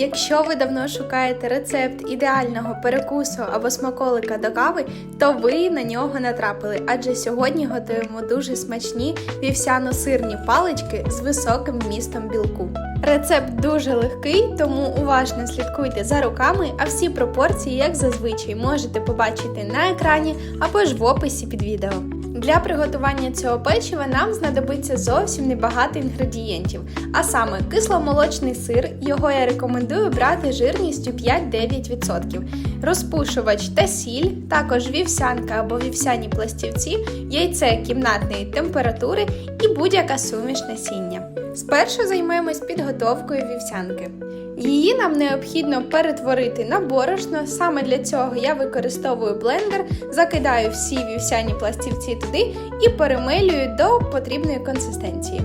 Якщо ви давно шукаєте рецепт ідеального перекусу або смаколика до кави, то ви на нього натрапили, адже сьогодні готуємо дуже смачні вівсяно-сирні палички з високим вмістом білку. Рецепт дуже легкий, тому уважно слідкуйте за руками, а всі пропорції, як зазвичай, можете побачити на екрані або ж в описі під відео. Для приготування цього печива нам знадобиться зовсім небагато інгредієнтів, а саме кисломолочний сир, його я рекомендую брати жирністю 5-9%, розпушувач та сіль, також вівсянка або вівсяні пластівці, яйце кімнатної температури і будь-яка суміш насіння. Спершу займемось підготовкою вівсянки. Її нам необхідно перетворити на борошно. Саме для цього я використовую блендер, закидаю всі вівсяні пластівці туди і перемелюю до потрібної консистенції.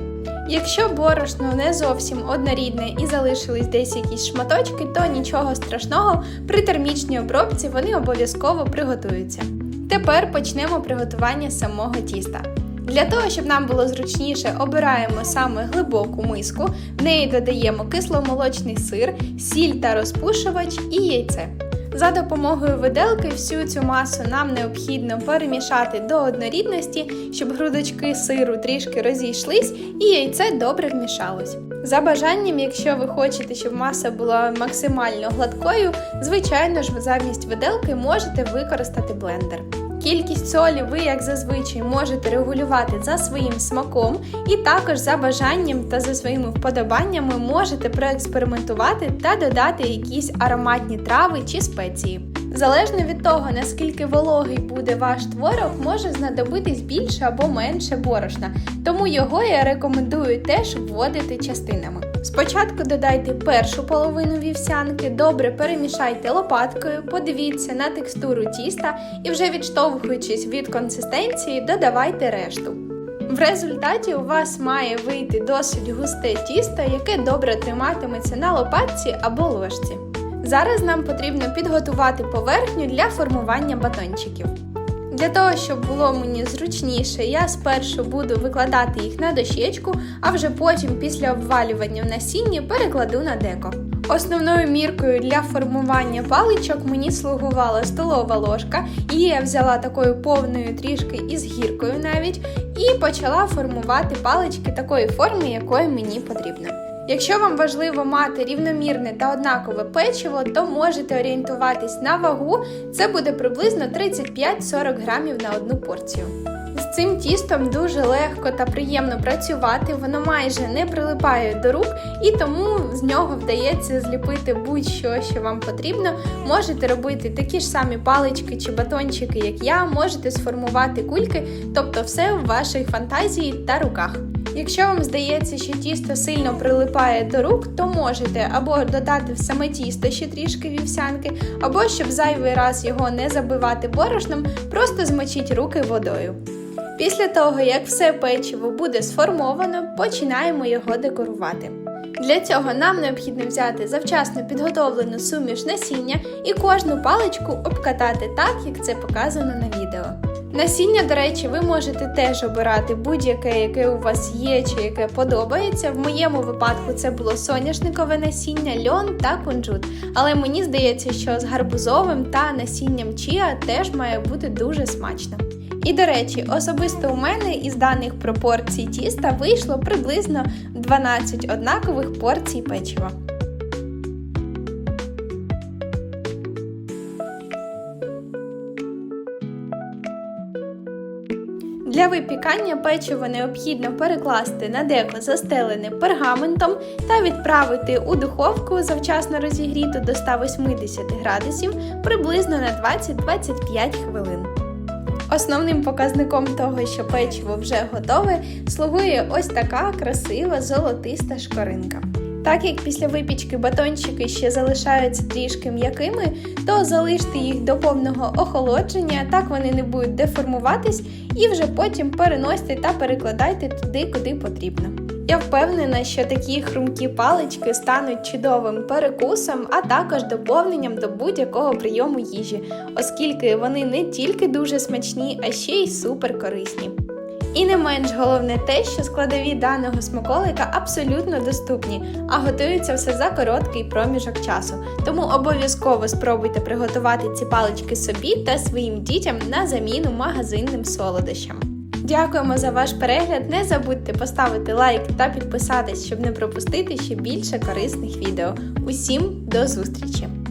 Якщо борошно не зовсім однорідне і залишились десь якісь шматочки, то нічого страшного, при термічній обробці вони обов'язково приготуються. Тепер почнемо приготування самого тіста. Для того, щоб нам було зручніше, обираємо саме глибоку миску, в неї додаємо кисломолочний сир, сіль та розпушувач і яйце. За допомогою виделки всю цю масу нам необхідно перемішати до однорідності, щоб грудочки сиру трішки розійшлись і яйце добре вмішалось. За бажанням, якщо ви хочете, щоб маса була максимально гладкою, звичайно ж, замість виделки можете використати блендер. Кількість солі ви, як зазвичай, можете регулювати за своїм смаком, і також за бажанням та за своїми вподобаннями можете проекспериментувати та додати якісь ароматні трави чи спеції. Залежно від того, наскільки вологий буде ваш творог, може знадобитись більше або менше борошна, тому його я рекомендую теж вводити частинами. Спочатку додайте першу половину вівсянки, добре перемішайте лопаткою, подивіться на текстуру тіста і вже відштовхуючись від консистенції, додавайте решту. В результаті у вас має вийти досить густе тісто, яке добре триматиметься на лопатці або ложці. Зараз нам потрібно підготувати поверхню для формування батончиків. Для того, щоб було мені зручніше, я спершу буду викладати їх на дощечку, а вже потім, після обвалювання в насінні, перекладу на деко. Основною міркою для формування паличок мені слугувала столова ложка, її я взяла такою повною трішки із гіркою навіть, і почала формувати палички такої форми, якої мені потрібно. Якщо вам важливо мати рівномірне та однакове печиво, то можете орієнтуватись на вагу, це буде приблизно 35-40 грамів на одну порцію. З цим тістом дуже легко та приємно працювати, воно майже не прилипає до рук, і тому з нього вдається зліпити будь-що, що вам потрібно. Можете робити такі ж самі палички чи батончики, як я, можете сформувати кульки, тобто все в вашій фантазії та руках. Якщо вам здається, що тісто сильно прилипає до рук, то можете або додати в саме тісто ще трішки вівсянки, або щоб зайвий раз його не забивати борошном, просто змочіть руки водою. Після того, як все печиво буде сформовано, починаємо його декорувати. Для цього нам необхідно взяти завчасно підготовлену суміш насіння і кожну паличку обкатати так, як це показано на відео. Насіння, до речі, ви можете теж обирати будь-яке, яке у вас є чи яке подобається. В моєму випадку це було соняшникове насіння, льон та кунжут. Але мені здається, що з гарбузовим та насінням чіа теж має бути дуже смачно. І до речі, особисто у мене із даних пропорцій тіста вийшло приблизно 12 однакових порцій печива. Для випікання печиво необхідно перекласти на деко застелене пергаментом та відправити у духовку завчасно розігріту до 180 градусів приблизно на 20-25 хвилин. Основним показником того, що печиво вже готове, слугує ось така красива золотиста шкоринка. Так як після випічки батончики ще залишаються трішки м'якими, то залиште їх до повного охолодження, так вони не будуть деформуватись, і вже потім переносьте та перекладайте туди, куди потрібно. Я впевнена, що такі хрумкі палички стануть чудовим перекусом, а також доповненням до будь-якого прийому їжі, оскільки вони не тільки дуже смачні, а ще й супер корисні. І не менш головне те, що складові даного смаколика абсолютно доступні, а готується все за короткий проміжок часу. Тому обов'язково спробуйте приготувати ці палички собі та своїм дітям на заміну магазинним солодощам. Дякуємо за ваш перегляд. Не забудьте поставити лайк та підписатись, щоб не пропустити ще більше корисних відео. Усім до зустрічі!